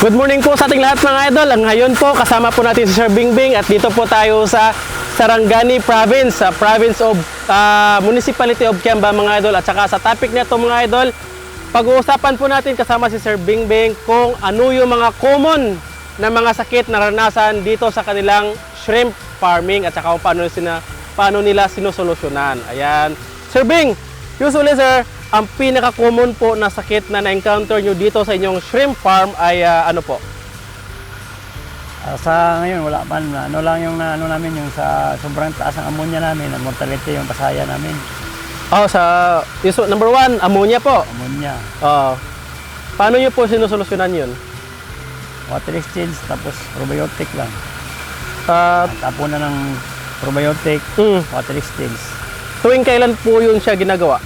Good morning po sa ating lahat mga idol. Ang ngayon po kasama po natin si Sir Bingbing at dito po tayo sa Sarangani Province, sa province of ah, Municipality of Kiamba mga idol. At saka sa topic nito mga idol, pag-uusapan po natin kasama si Sir Bingbing kung ano yung mga common na mga sakit na naranasan dito sa kanilang shrimp farming at saka paano, sina, paano nila sinusolusyonan. Ayan. Sir Bing, usually sir, ang pinaka-common po na sakit na na-encounter nyo dito sa inyong shrimp farm ay ah, ano po? Ah, sa ngayon, wala man. Ano lang yung ano namin, yung sa sobrang taas ng ammonia namin, ang mortality yung pasaya namin. Oh, sa iso, number one, ammonia po. Ammonia. Oh. Paano nyo po sinusolusyonan yun? Water exchange, tapos probiotic lang. Ah, Tapo na ng probiotic, mm, water exchange. tuwing kailan po yun siya ginagawa?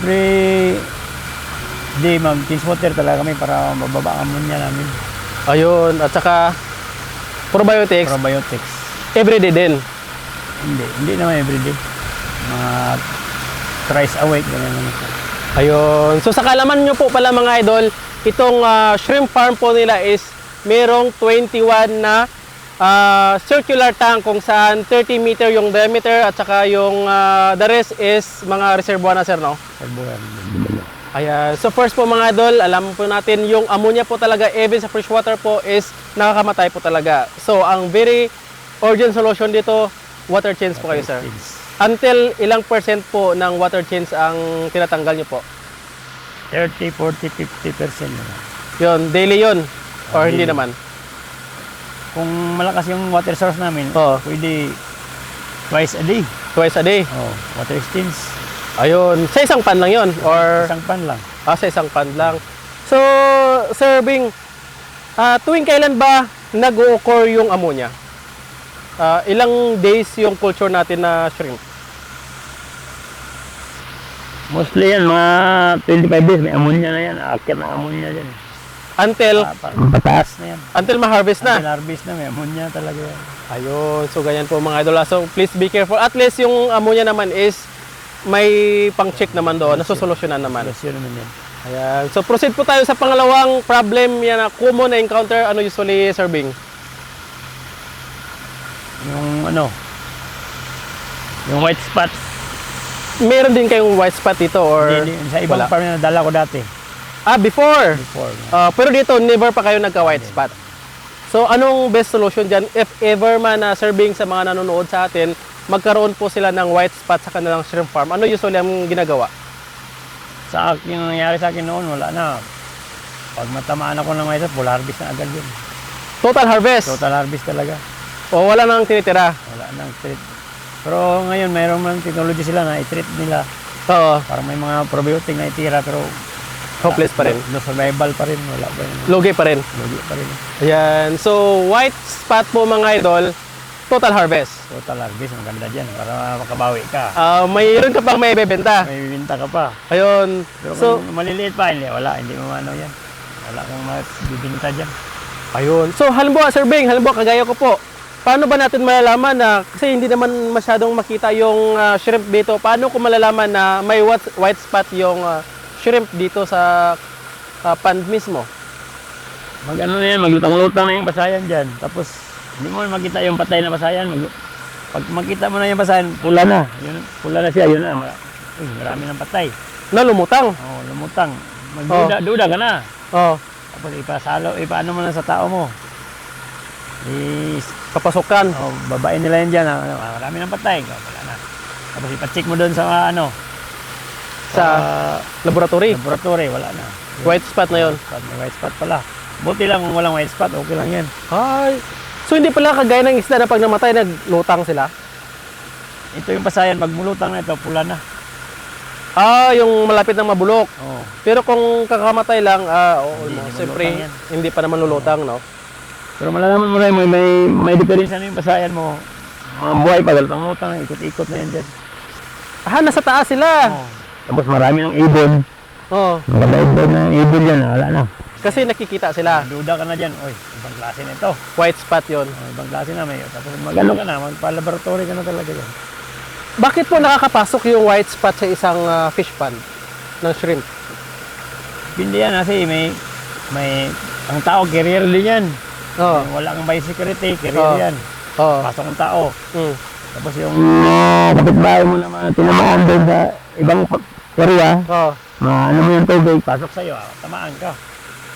Every day, mag-change water talaga kami para mababa ang ammonia namin. Ayun, at saka probiotics, Probiotics. everyday din. Hindi, hindi naman every day. Mga thrice a week, ganyan naman. Ayun. So sa kalaman nyo po pala mga idol, itong ah, shrimp farm po nila is merong 21 na ah, circular tank kung saan 30 meter yung diameter at saka yung ah, the rest is mga reservoir na sir, no? Buwan. Ayan. So first po mga idol, alam po natin yung ammonia po talaga even sa freshwater po is nakakamatay po talaga. So ang very urgent solution dito, water change po kayo sir. Exchange. Until ilang percent po ng water change ang tinatanggal nyo po? 30, 40, 50 percent. Yun, daily yun. Or Ah, hindi daily. naman. Kung malakas yung water source namin, Oo. pwede twice a day. Twice a day. Oh, water exchange. Ayun. Sa isang pan lang yun? Or Isang pan lang. ah, sa isang pan lang? So, Sir Bing, ah, tuwing kailan ba nag-occur yung ammonia? Ah, ilang days yung culture natin na shrimp? Mostly yan, mga 25 days, may ammonia na yan. Akit ng ammonia dyan. Until, Ah, pataas na yan. until ma-harvest na? Until harvest na, may ammonia talaga yan. Ayun. So, ganyan po mga idol. So, please be careful. At least yung ammonia naman is may pang-check naman doon. Nasusolusyonan naman. Solusyon naman yan. Ayan. So proceed po tayo sa pangalawang problem yan na common na encounter ano usually serving. Yung ano, yung white spots. Meron din kayong white spot dito or Hindi, sa ibang wala? farm na nadala ko dati. Ah, before. Before. Ah, pero dito never pa kayo nagka white spot. So anong best solution diyan if ever man na serving sa mga nanonood sa atin, magkaroon po sila ng white spot sa kanilang shrimp farm. Ano usually ang ginagawa? Sa akin, yung nangyari sa akin noon, wala na. Pag matamaan ako ng white spot, full harvest na agad yun. Total harvest. Total harvest talaga. O wala nang tinitira. Wala nang treat. Pero ngayon, mayroon man technology sila na i-treat nila. Oo. Parang may mga probiotic na itira pero Hopeless pa rin. No, survival pa rin. Wala pa rin. Lugi pa rin. Lugi pa rin. Ayan. So white spot po mga idol, total harvest. Total harvest, maganda dyan para makabawi ka. Ah, mayroon ka pang may bebenta. May bibinta ka pa. Ayun. Pero So, kung maliliit pa, hindi, wala. Hindi mo ano yan. Wala kang mabibinta dyan. ayun. So, halimbawa, Sir Bing, halimbawa, kagaya ko po, paano ba natin malalaman na, kasi hindi naman masyadong makita yung ah, shrimp dito, paano ko malalaman na may white, white spot yung ah, shrimp dito sa ah, pond mismo? Mag ano na yan, maglutang-lutang na yung basayan dyan. Tapos, hindi mo makita yung patay na basayan. Mag, pag makita mo na yung basayan, pula na. Yun, pula na siya, yun na. Uy, marami ng patay. Na lumutang. Oh, lumutang. Magduda, duda ka na. Oh, Tapos ipasalo, ipaano mo na sa tao mo. I, kapasukan. oh, babain nila yan dyan. ah, marami ng patay. Oh, wala na. Tapos ipacheck mo doon sa ano, Sa laboratory. laboratory, wala na. White spot na yon. Spot, may white spot pala. Buti lang kung walang white spot, okay lang yan. Ay. So, hindi pala kagaya ng isda na pag namatay, naglutang sila? Ito yung pasayan, pag mulutang na ito, pula na. Ah, yung malapit ng mabulok. Oh. Pero kung kakamatay lang, ah, oo, Hindi, no, siyempre, malutang hindi pa naman lulutang, no? Pero malalaman mo rin, may, may, may diferensya na yung pasayan mo. Mga buhay pa, galutang-lutang, ikot-ikot na yan dyan. Ah, nasa taas sila. Oh. Tapos marami ng ibon. Oh, Maganda ibon ng ibon yan, wala na. kasi nakikita sila. Duda ka na dyan, oy, ibang klase na ito. White spot yon. Oh, ibang klase na may. Tapos magano ka na, magpa-laboratory ka na talaga dyan. Bakit po nakakapasok yung white spot sa isang ah, fish pond ng shrimp? Hindi yan kasi may, may, ang tao, carrier din yan. Oo. Wala kang by security, carrier Oh. yan. Oo. Pasok ang tao. Mm. Tapos yung uh, kapitbahay mo naman, tinamaan doon sa ibang area, Oo. maano mo yung tubig, pasok sa'yo, ah, tamaan ka.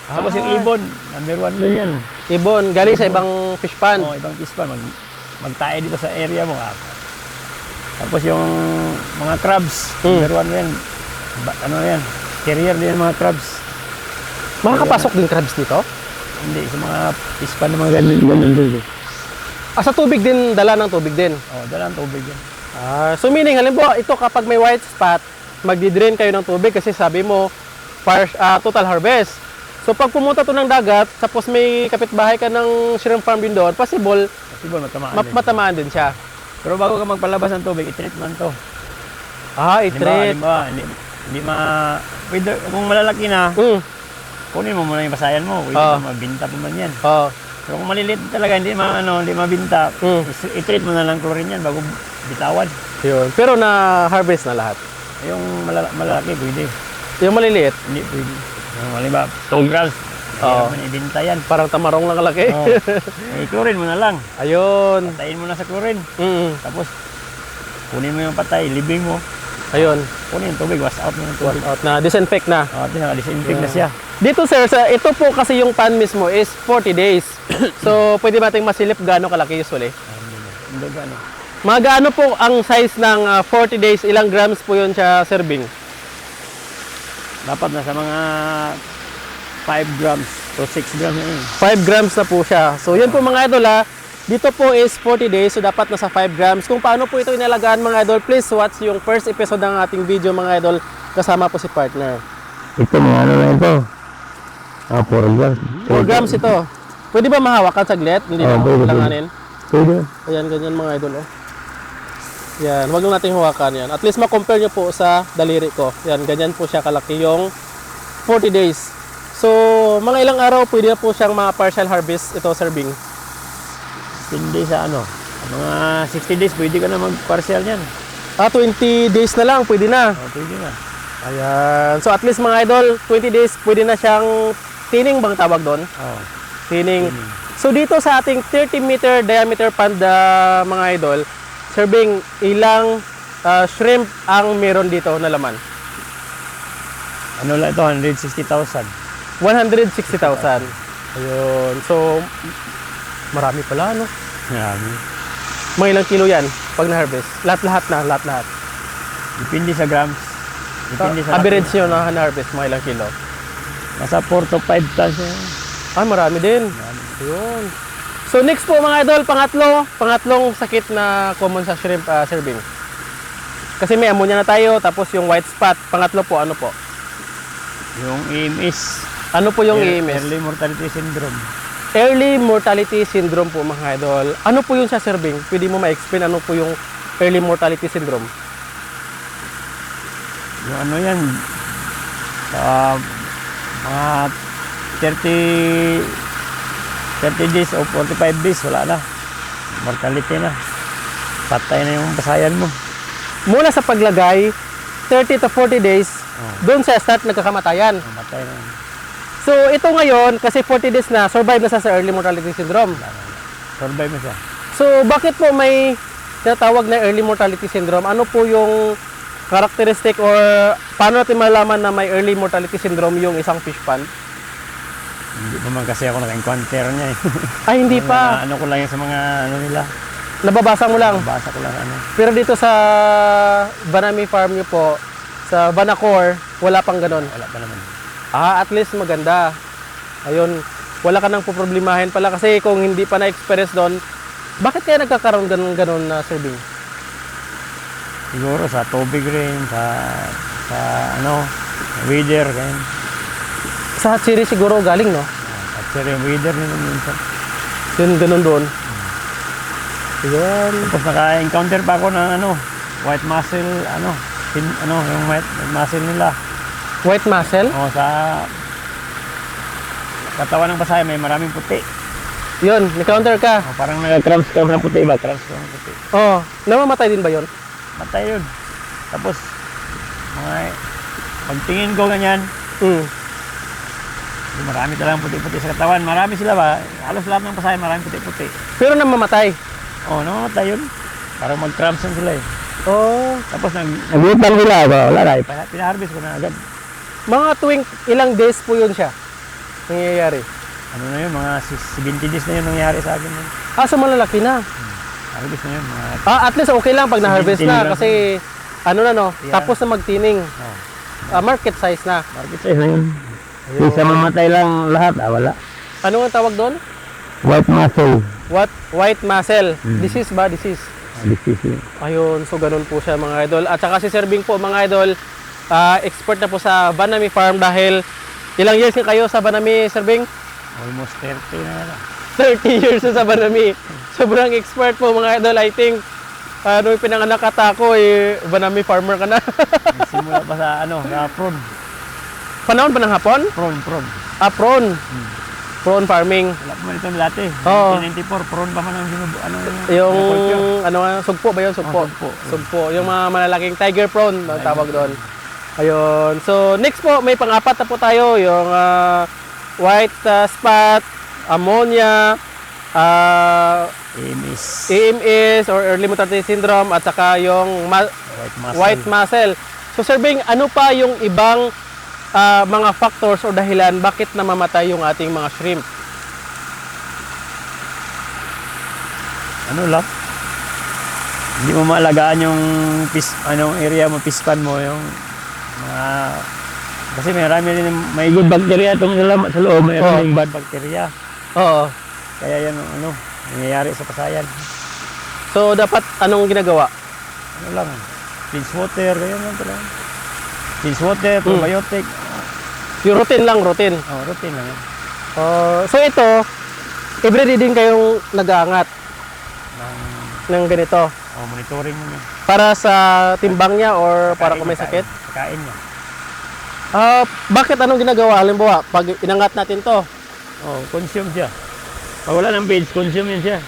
Tapos yung ibon, number one din yan. Ibon, galing sa ibang fish pond. O, ibang pispan, mag, magtae dito sa area mo. Ah. Tapos yung mga crabs, Hmm. number one yan. Ba, ano yan, carrier din yung mga crabs. Makakapasok din crabs dito? Hindi, sa mga pispan na mga ganun, ganun din. Ah, sa tubig din, dala ng tubig din. O, dala ang tubig yan. Ah, so meaning, halimbawa, ito kapag may white spot, magdi-drain kayo ng tubig kasi sabi mo, par, ah, total harvest. So pag pumunta to ng dagat, tapos may kapitbahay ka ng shrimp farm din doon, possible, Siguro matamaan ma- din. matamaan din siya. Pero bago ka magpalabas ng tubig, i-treat man to. Ah, i-treat. halimbawa, hindi, hindi ma... Pwede, kung malalaki na, Mm. kunin mo muna yung basayan mo. Pwede ka mabinta pa man yan. Oh. Pero kung maliliit talaga, hindi ma, ano, hindi mabinta, Mm. i-treat mo na lang chlorine yan bago bitawan. Yun. Pero na-harvest na lahat. Yung malala, malalaki, pwede. Yung maliliit, Hindi pwede. Yung halimbawa, tall grass, Oo. hindi naman ibinta yan. parang tamarong lang kalaki. Oh. eh, chlorine mo na lang. Ayun. Patayin mo na sa chlorine. Mm. Tapos, kunin mo yung patay, libing mo. Ayun. Kunin yung tubig, wash out mo yung tubig. Out na, disinfect na. Oh, ito na, disinfect na siya. Dito sir, sa, ito po kasi yung pan mismo is 40 days. so, pwede ba nating masilip gaano kalaki usually? Hindi na. Hindi gano. Mga gaano po ang size ng ah, 40 days? Ilang grams po yun sa serving? Dapat na sa mga 5 grams to 6 grams na yun. 5 grams na po siya. So, yun po mga idol ha. Dito po is 40 days, so dapat nasa 5 grams. Kung paano po ito inalagaan mga idol, please watch yung first episode ng ating video mga idol. Kasama po si partner. Ito, mga ano na ito. Ah, 4 grams. 4 grams ito. Pwede ba mahawakan saglit? Hindi Oh, na pwede. Pwede. Ayan, ganyan mga idol. Oh. Yan, wag lang natin hawakan yan. At least ma-compare nyo po sa daliri ko. Yan, ganyan po siya kalaki yung 40 days. So, mga ilang araw pwede na po siyang mga partial harvest ito serving. Hindi sa ano. Mga 60 days, pwede ka na mag-partial yan. Ah, 20 days na lang, pwede na. Oh, pwede na. Ayan. So, at least mga idol, 20 days, pwede na siyang tining bang tawag doon? Oh. Tining. So, dito sa ating 30 meter diameter pond, ah, mga idol, serving ilang ah, shrimp ang meron dito na laman? Ano lang ito, 160,000. 160,000. Ayun. So, marami pala, no? Marami. Mga ilang kilo yan pag na-harvest? Lahat-lahat na, lahat-lahat. Depende sa grams. Depende sa Average nyo na na-harvest, mga ilang kilo? Nasa 4 to 5 tons yan. Ah, marami din. Ayun. So, next po mga idol, pangatlo, pangatlong sakit na common sa shrimp ah, serving. Kasi may ammonia na tayo, tapos yung white spot. Pangatlo po, ano po? Yung EMS. Ano po yung EMS? Early Mortality Syndrome. Early Mortality Syndrome po mga idol. Ano po yung sa serving? Pwede mo ma-explain ano po yung Early Mortality Syndrome? Yung ano yan, sa mga 30, 30 days o 45 days, wala na. Mortality na. Patay na yung basayan mo. Mula sa paglagay, 30 to 40 days, Oh. doon sa start nagkakamatayan. Matay na. So ito ngayon, kasi 40 days na, survive na siya sa early mortality syndrome. Survive na siya. So bakit po may tinatawag na early mortality syndrome? Ano po yung characteristic or paano natin malaman na may early mortality syndrome yung isang fish pond? Hindi pa man kasi ako naka-encounter niya eh. Ay, hindi Mga pa. ano ko lang yan sa mga ano nila. Nababasa mo lang. Basa ko lang ano. Pero dito sa Banami Farm nyo po, sa Banacor, wala pang ganon. Wala pa naman. Ah, at least maganda. Ayun, wala ka nang poproblemahin pala kasi kung hindi pa na-experience doon, bakit kaya nagkakaroon ganun ganon na serving? Siguro sa tubig rin, sa sa ano, weather, ganyan. Sa Hatsiri siguro galing, no? At sir, yung weather nila minsan. Yun, ganun doon. Ayun. Tapos naka-encounter pa ako ng ano, white mussel, ano, sin, ano, yung white, mussel nila. White mussel? O sa katawan ng pasay may maraming puti. Yun, na-counter ka. O, parang nag-cramps ka ng puti ba? Cramps ka ng puti. Oh, namamatay din ba yun? Matay yun. Tapos, mga, pagtingin ko ganyan, Mm. Marami talagang puti-puti sa katawan. Marami sila ba? Halos lahat ng pasayan, marami puti-puti. Pero namamatay. Oo, oh, namamatay yun. Parang mag-cramps sila eh. Oh. Tapos nag nagutang sila, ba? wala na. Pinaharvest ko na agad. Mga tuwing ilang days po yun siya nangyayari. Ano na yun, mga sis- 70 days na yun nangyari sa akin. Yun. Ah, so malalaki na. Harvest na yun, mga... Ah, at least okay lang pag na-harvest na kasi ano na no, Yeah. tapos na magtining. Oh, Ah, market size na. market size na yun. Isa mamatay lang lahat, ah, wala. Ano ang tawag doon? White muscle. What? White muscle. Mm. Disease ba? Disease. Disease yun. Ayun, so ganun po siya mga idol. At saka si Sir Bing po mga idol, ah, expert na po sa Banami Farm dahil ilang years na kayo sa Banami, Sir Bing? Almost 30 na yan. 30 years na sa Banami. Sobrang expert po mga idol. I think, ano yung pinanganak ata ako, eh, Banami farmer ka na. Simula pa sa ano, sa prawn. Panahon ba ng hapon? Prawn, prawn. Ah, prawn. Prawn farming. Wala pa man ito dati. Oo. 1994, prawn pa man ang ginubo. Ano yun? Yung, ano nga, sugpo ba yun? Sugpo. Oh, sugpo. Sugpo. Yung mga malalaking tiger prawn, ang tawag doon. Ayun. So, next po, may pang-apat na po tayo. Yung ah, white ah, spot, ammonia, ah, AMS. AMS or early mortality syndrome, at saka yung ma- White muscle. white muscle. So, Sir Bing, ano pa yung ibang ah, mga factors o dahilan bakit namamatay yung ating mga shrimp? Ano lang? Hindi mo maalagaan yung pis, anong area mo, pispan mo, yung mga... Kasi may marami rin, may good bacteria itong sa, loob, may rin bad bacteria. Oo. Kaya yan, ano, nangyayari sa pasayan. So, dapat anong ginagawa? Ano lang, pinch water, ganyan lang talaga. Pinch water, probiotic, Yung routine lang, routine. oh, routine lang. Uh, so ito, everyday din kayong nag-aangat Ng, ng ganito. oh, monitoring mo. Para sa timbang niya or para kung may sakit. Kain niya. Ah, bakit anong ginagawa? Halimbawa, pag inangat natin to, Oh, consume siya. Pag wala ng feeds, consume yan siya.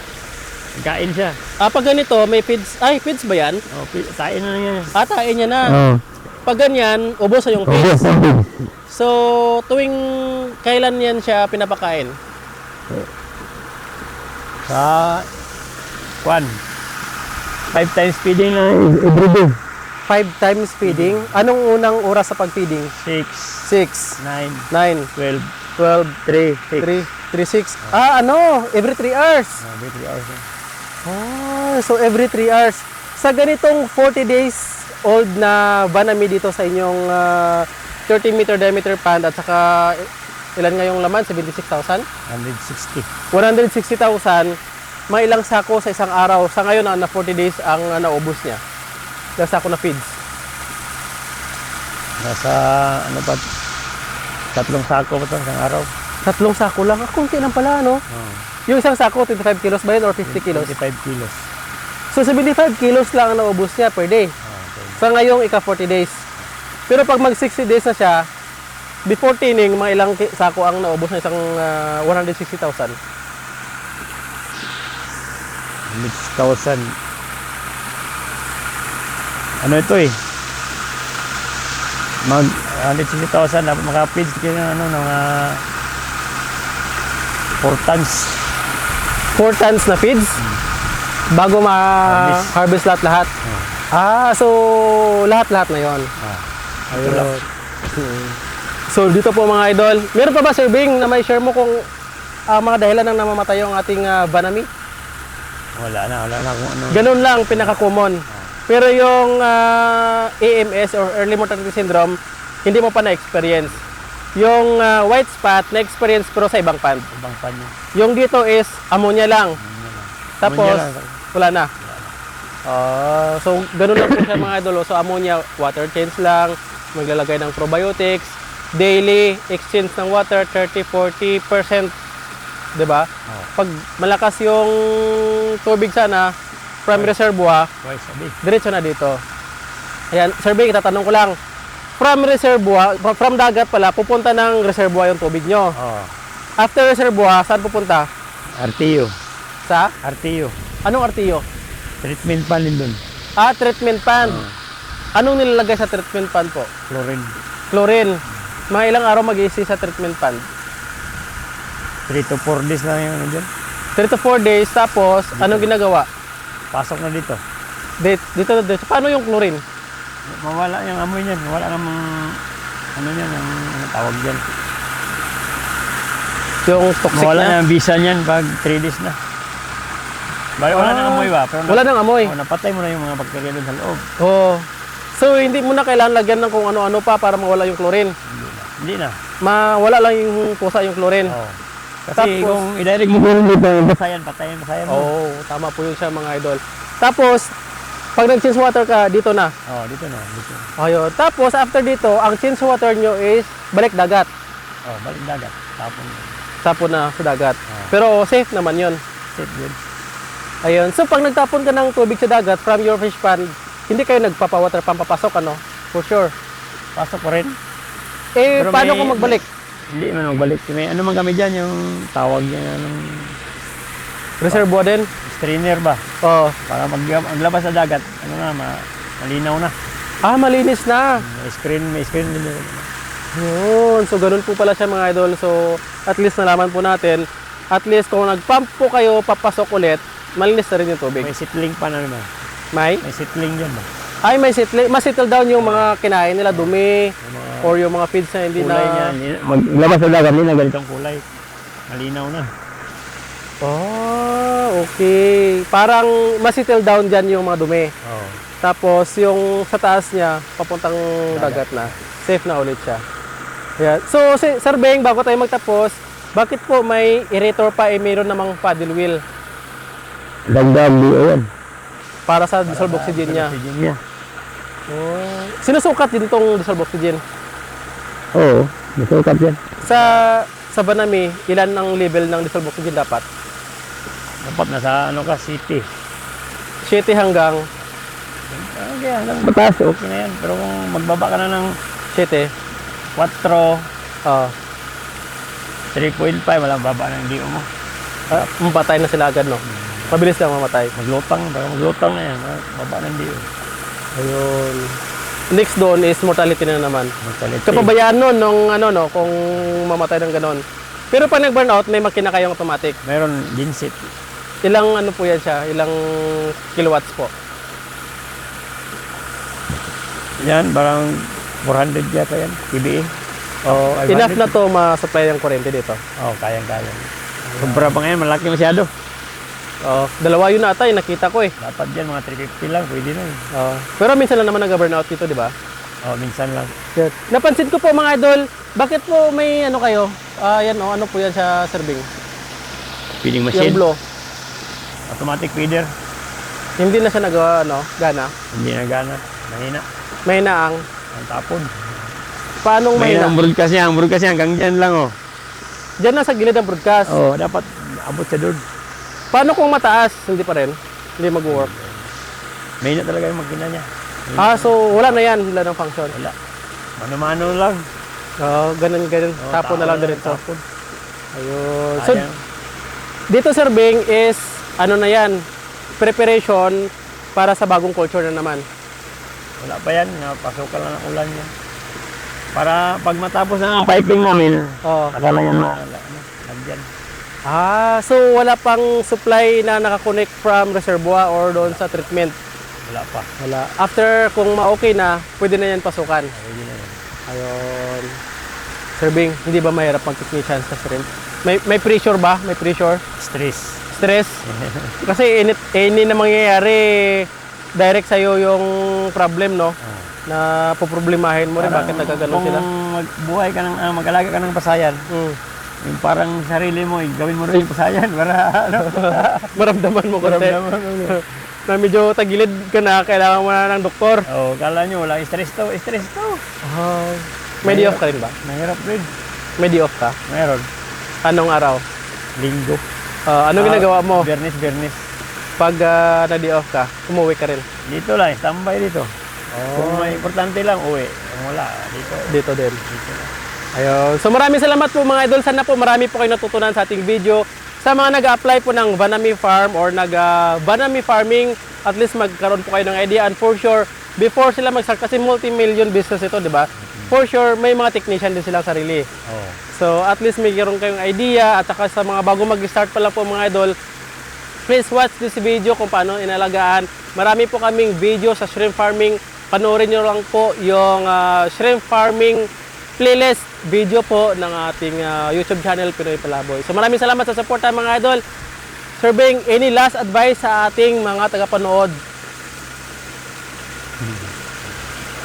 Kain siya. ah, pag ganito, may feeds, ay, feeds ba yan? Oh, pi- kain na lang yan. Ah, tain niya na. Oh. Pag ganyan, ubos na yung feeds. ng feeds. So, tuwing kailan yan siya pinapakain? Sa kwan. Five times feeding na every day. Five times feeding. Anong unang oras sa pag-feeding? Six, 6, nine, 9, twelve, 12, three, six. 3, 3, 6. Ah, ano? Every 3 hours. Oh, every three hours. Ah, so every 3 hours. Sa ganitong 40 days old na banami dito sa inyong ah, 30 meter diameter pond at saka ilan nga yung laman? 76,000? 160. 160,000. May ilang sako sa isang araw. Sa ngayon, ah, na 40 days ang ah, naubos niya. Ilang sako na feeds. Nasa, ano pa, tatlong sako pa ito isang araw. Tatlong sako lang. Ah, kunti lang pala, no? Oh, Yung isang sako, 25 kilos ba yun or 50 kilos? 25 kilos. So 75 kilos lang ang naubos niya per day. Oh, okay. Sa ngayong ika 40 days. Pero pag mag 60 days na siya, before tining, mga ilang sako ang naubos na isang ah, 160,000. 100,000. Ano ito eh? Mag 160,000 dapat maka-feeds kayo ng ano, ng mga 4 tons. 4 tons na feeds bago ma-harvest Harvest. lahat-lahat. Ah, so lahat-lahat na yon. Ah, Ayun. Mm. So dito po mga idol, meron pa ba Sir Bing na may share mo kung ah, mga dahilan ng namamatay yung ating ah, banami? wala na, wala na kung ano. Ganun lang, pinaka-common. Pero yung ah, AMS or Early Mortality Syndrome, hindi mo pa na-experience. Yung ah, white spot, na-experience pero sa ibang pond. Ibang pan niya. Yung dito is ammonia lang. Tapos, Ammonia lang. wala na. Ah, so, ganun lang po siya mga idol. So, ammonia, water change lang. Maglalagay ng probiotics. Daily exchange ng water, 30-40%. 'Di ba? Oo. Pag malakas yung tubig sana, from reservoir, Twice a day. diretso na dito. Ayan, Bing, itatanong ko lang. From reservoir, fro- from dagat pala, pupunta ng reservoir yung tubig nyo. Oh, After reservoir, saan pupunta? RTU. Sa? RTU. Anong RTO? Treatment pan din dun. Ah, treatment pan. Anong nilalagay sa treatment pan po? Chlorine. Chlorine. Mga ilang araw mag sa treatment pan? 3 to 4 days lang yung ano dyan. 3 to 4 days, tapos anong ginagawa? Pasok na dito. Dito, dito, dito. Paano yung chlorine? Mawala yung amoy niyan. Wala namang ano niyan, ang ano tawag dyan. Yung toxic Mawala na? na ang visa niyan pag 3 days na. Bali, wala Ah. nang amoy ba? Pero Wala nang amoy. na, oh, napatay mo na yung mga bakterya doon sa loob. Oo. So, hindi mo na kailangan lagyan ng kung ano-ano pa para mawala yung chlorine. Hindi na. Hindi na. Mawala lang yung pusa yung chlorine. Oo. Kasi Tapos- kung i-direct mo dito, basayan, patayin, basayan mo. Oo, tama po yun siya mga idol. Tapos, pag nag-change water ka, dito na. Oo, dito na. Dito. Ayun. Tapos, after dito, ang change water nyo is balik dagat. Oh, balik dagat. Tapon. Tapon na sa dagat. Ah. Pero safe naman yun. Safe yun. Ayun. So, pag nagtapon ka ng tubig sa dagat from your fish pond, hindi kayo nagpapawater pump papasok, ano? For sure. Pasok ko rin. Eh, Pero paano may- kung magbalik? Hindi man magbalik. May ano man kami dyan, yung tawag yan, anong Reservoir din? strainer ba? Oo. Para mag maglabas sa dagat, ano na, ma malinaw na. Ah, malinis na. May screen, may screen din. yun. Yun. So, ganun po pala siya mga idol. So, at least nalaman po natin. At least kung nag-pump po kayo, papasok ulit, malinis na rin yung tubig. May sitling pa na naman. May? May sitling ba? Ay, may settle, mas-settle down yung mga kinain nila, dumi, Yung mga or yung mga feeds na hindi kulay niya. na... hindi na- Maglabas sa dagat, hindi na ganitong kulay. Malinaw na. Oh, okay. Parang mas-settle down dyan yung mga dumi. Oo. Tapos yung sa taas niya, papuntang dagat na. Safe na ulit siya. Yeah. So, si, Sir Beng, bago tayo magtapos, bakit po may aerator pa eh mayroon namang paddle wheel Dagdag di yan. Para sa dissolved oxygen niya? Oxygen niya. Oh. Sinusukat din itong dissolved oxygen. Oo. Nasukat yan. Sa sa Banami, ilan ang level ng dissolved oxygen dapat? Dapat nasa ano ka, city. 7 hanggang Okay, hanggang batas, okay na yan. Pero kung magbaba ka na ng 7. 4, Oh. 3.5, walang baba ng DO mo. Ah, mamatay na sila agad, no? Mabilis lang mamatay. Maglutang, baka maglutang na yan. Baba ng DO. Ayun. Next doon is mortality na naman. Magkalit. Kapabayaan nun nung ano no, kung mamatay ng ganon. Pero pag nag-burnout, may makina kayong automatic. Meron ginsit. Ilang ano po yan siya? Ilang kilowatts po? Yan, parang 400 yata yan. PBA. Oh, 500. enough na to ma-supply ng kuryente dito. Oo, oh, kayang-kaya. Sobra pa ngayon, malaki masyado. Oh, dalawa yun ata, yung nakita ko eh. Dapat yan, mga 350 lang, pwede na eh. Oh, pero minsan lang naman nag-burnout dito, di ba? Oo, minsan lang. Yes. Napansin ko po mga idol, bakit po may ano kayo? Ah, yan oh, ano po yan sa serving? Feeding Yung machine, blow. automatic feeder. Hindi na siya nag ano, gana. Hindi na gana. Mahina. May naang. Ang tapon. Paanong may Mahina na? ang broadcast niya. Ang broadcast niya hanggang dyan lang oh. Diyan lang sa gilid ng broadcast. Oo, dapat abot sa doon. Paano kung mataas? Hindi pa rin. Hindi mag-work. Mahina talaga yung makina niya. Ah, so wala na yan. Wala ng function. Wala. Mano-mano lang. Oo, ganun, ganun. Oo, tapon na lang diretso. Tapon. Ayun. So, dito sir Bing is, ano na yan, preparation para sa bagong culture na naman. Wala pa yan. Napasukan lang ng ulan yan. Para pag matapos na ang piping namin, Oo. saka lang yan ma- lagyan. Ah, so wala pang supply na nakakonect from reservoir or doon sa treatment. Wala pa. Wala. After, kung ma-okay na, pwede na yan pasukan. Pwede na yan. Ayun. Sir Bing, hindi ba mahirap mag-technician sa shrimp? May, may pressure ba? May pressure? Stress. Stress? Kasi any, any na mangyayari, direct sa'yo yung problem, no? Ah. Na poproblemahin mo rin, bakit nagkaganon kung sila? magbuhay ka ng, ah, mag-alaga ka ng pasayan, Mm. Yung parang sarili mo, eh, gawin mo rin yung pasayan para ano, Maramdaman mo konti. maramdaman mo. Na medyo tagilid ka na, kailangan mo na ng doktor. Oh, kala nyo wala stress to, stress to. Ah, may day off ka rin ba? Mahirap rin. May day off ka? Meron. Anong araw? Linggo. Ah, anong ginagawa mo Bernis, bernis. pag ah, na off ka? Umuwi ka rin? Dito lang, standby dito. Kung may importante lang, uwi. Kung wala, dito. Dito din. Dito lang. Ayun. So maraming salamat po mga idol. Sana po marami po kayo natutunan sa ating video. Sa mga nag-apply po ng Banami Farm or nag-Banami Farming, at least magkaroon po kayo ng idea. And for sure, before sila mag-start, kasi multi-million business ito, di ba? for sure may mga technician din silang sarili. Oo. So at least mayroon kayong idea at saka sa mga bago mag-start pa lang po mga idol, please watch this video kung paano inalagaan. Marami po kaming video sa shrimp farming. Panoorin nyo lang po yung ah, shrimp farming playlist video po ng ating ah, YouTube channel Pinoy Palaboy. So maraming salamat sa support mga idol. Sir Bing, any last advice sa ating mga tagapanood?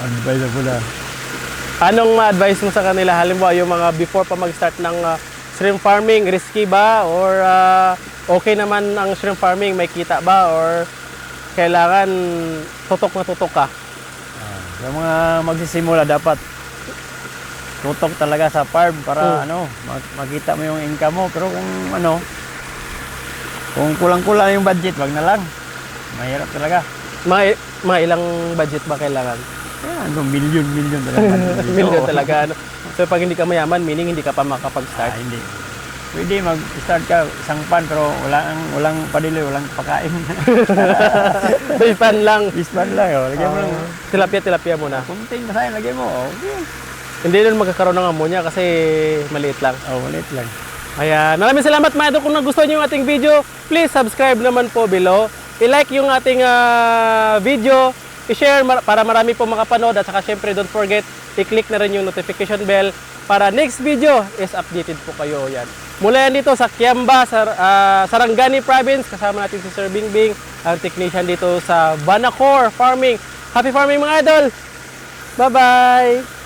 Advice po na. Anong ma-advise mo sa kanila? Halimbawa, yung mga before pa mag-start ng ah, shrimp farming, risky ba? Or ah, okay naman ang shrimp farming, may kita ba? Or kailangan tutok na tutok ka? Sa mga magsisimula dapat tutok talaga sa farm para ano, mag- makita mo yung income mo. Pero kung ano, kung kulang-kulang yung budget, wag na lang. Mahirap talaga. Mga, mga ilang budget ba kailangan? Yan, ano, million, million talaga. Million talaga. Ano? So pag hindi ka mayaman, meaning hindi ka pa Ah, makapag-start. hindi. Pwede mag-start ka isang pan pero walang walang padili, walang pakain. Pan lang. Ispan lang, oh. Lagyan mo lang. Tilapia-tilapia muna. Kunting masahin, lagyan mo. oh. Okay. Hindi nun magkakaroon ng ammonia kasi maliit lang. Oh, ulit lang. Ayan. Maraming salamat mga idol. Kung nagustuhan nyo yung ating video, please subscribe naman po below. I-like yung ating ah, video. I-share mar- para marami po makapanood. At saka syempre, don't forget, i-click na rin yung notification bell para next video is updated po kayo. Yan. Mula yan dito sa Kiamba, sa ah, Sarangani Province. Kasama natin si Sir Bingbing, ang technician dito sa Banacor Farming. Happy farming mga idol! Bye-bye!